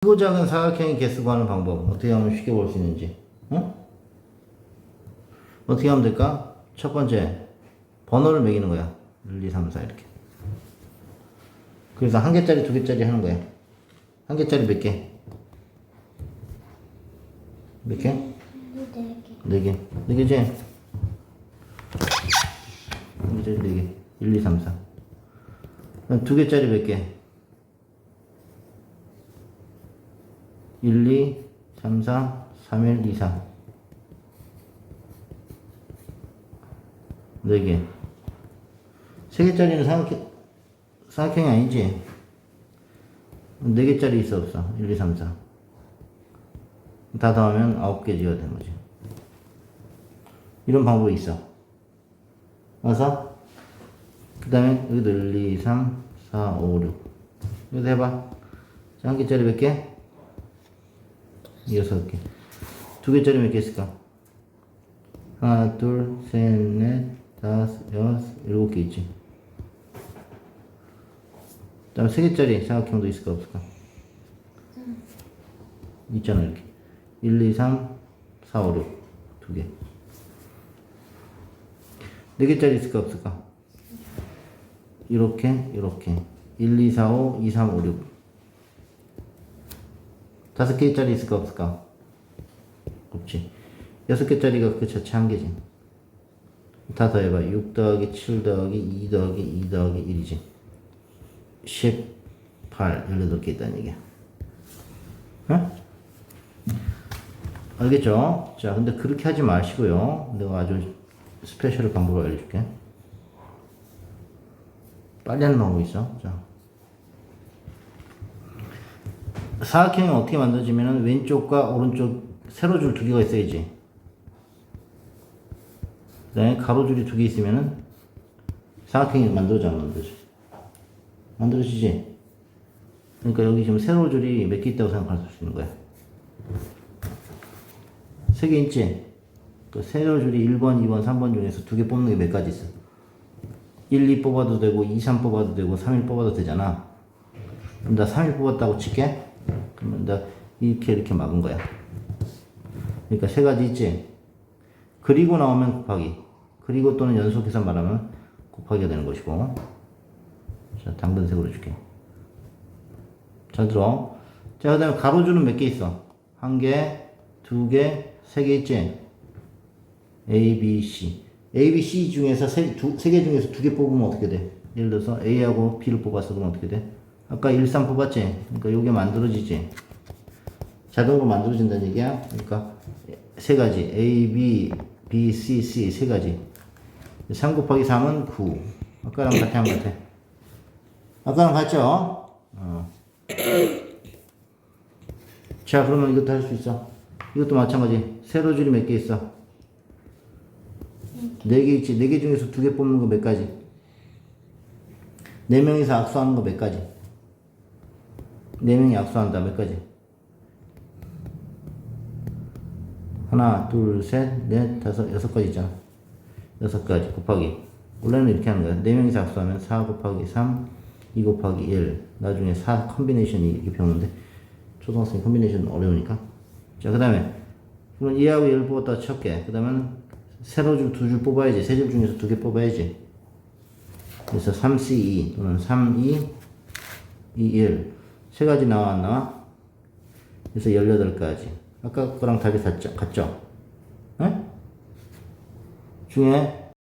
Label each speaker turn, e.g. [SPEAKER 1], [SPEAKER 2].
[SPEAKER 1] 크고 작은 사각형의 개수 구하는 방법 어떻게 하면 쉽게 볼 수 있는지 응? 어떻게 하면 될까? 첫 번째 번호를 매기는 거야 1, 2, 3, 4 이렇게 그래서 한 개짜리 두 개짜리 하는 거야 한 개짜리 몇 개? 몇 개? 네 개. 네 개지? 이제 네 개. 1, 2, 3, 4. 그럼 두 개짜리 몇 개? 1, 2, 3, 4, 3, 1, 2, 4. 네 개. 세 개짜리는 사각형, 사각형이 아니지? 네 개짜리 있어, 없어? 1, 2, 3, 4. 다 더하면 9개 지어야 되는 거지. 이런 방법이 있어. 와서, 그 다음에 여기도 1, 2, 3, 4, 5, 6. 여기도 해봐. 자, 한 개짜리 몇 개? 여섯 개. 두 개짜리 몇 개 있을까? 하나, 둘, 셋, 넷, 다섯, 여섯, 일곱 개 있지. 그 다음에 세 개짜리 사각형도 있을까, 없을까? 있잖아, 이렇게. 1, 2, 3, 4, 5, 6. 두 개. 네 개짜리 있을까, 없을까? 이렇게, 이렇게. 1, 2, 4, 5, 2, 3, 5, 6. 다섯 개짜리 있을까, 없을까? 없지. 여섯 개짜리가 그 자체 한 개지. 다 더해봐. 6 더하기 7 더하기 2 더하기 2 더하기 1이지. 18, 18개 있다는 얘기야. 응? 알겠죠? 자, 근데 그렇게 하지 마시고요. 내가 아주 스페셜 방법을 알려줄게. 빨리 하는 방법이 있어. 자. 사각형이 어떻게 만들어지면은 왼쪽과 오른쪽 세로줄 두 개가 있어야지. 그 다음에 가로줄이 두 개 있으면은 사각형이 만들어져, 안 만들어져? 만들어지지? 그러니까 여기 지금 세로줄이 몇 개 있다고 생각할 수 있는 거야. 세 개 있지? 그 세로줄이 1번, 2번, 3번 중에서 두 개 뽑는 게 몇 가지 있어? 1, 2 뽑아도 되고, 2, 3 뽑아도 되고, 3, 1 뽑아도 되잖아. 그럼 나 3, 1 뽑았다고 칠게? 그러면 나 이렇게 이렇게 막은 거야. 그러니까 세 가지 있지? 그리고 나오면 곱하기. 그리고 또는 연속해서 말하면 곱하기가 되는 것이고. 자, 당근색으로 줄게. 잘 들어. 자, 그 다음에 가로줄은 몇 개 있어? 한 개, 두 개, 세 개 있지? A, B, C. A, B, C 중에서 세, 두, 세 개 중에서 두 개 뽑으면 어떻게 돼? 예를 들어서 A하고 B를 뽑았어. 그러면 어떻게 돼? 아까 1, 3 뽑았지? 그러니까 요게 만들어지지? 자동으로 만들어진다는 얘기야? 그러니까 세 가지. A, B, B, C, C 세 가지. 3 곱하기 3은 9. 아까랑 같아, 안 같아? 아까랑 같죠? 어. 자, 그러면 이것도 할 수 있어. 이것도 마찬가지. 세로 줄이 몇 개 있어? 네 개 있지. 네 개 중에서 두 개 뽑는 거 몇 가지? 네 명이서 악수하는 거 몇 가지? 네 명이 악수한다. 몇 가지? 하나, 둘, 셋, 넷, 다섯, 여섯 가지 있잖아. 여섯 가지 곱하기. 원래는 이렇게 하는 거야. 네 명이서 악수하면 4 곱하기 3, 2 곱하기 1. 나중에 4 컨비네이션이 이렇게 배우는데, 초등학생 컨비네이션 어려우니까. 자, 그 다음에, 그럼 2하고 1 뽑았다 쳤게. 그 다음에 세로 줄 두 줄 뽑아야지. 세 줄 중에서 두 개 뽑아야지. 그래서 3C2 또는 3E, 2, 1. 세 가지 나와? 그래서 18가지. 아까 거랑 답이 같죠? 에? 중에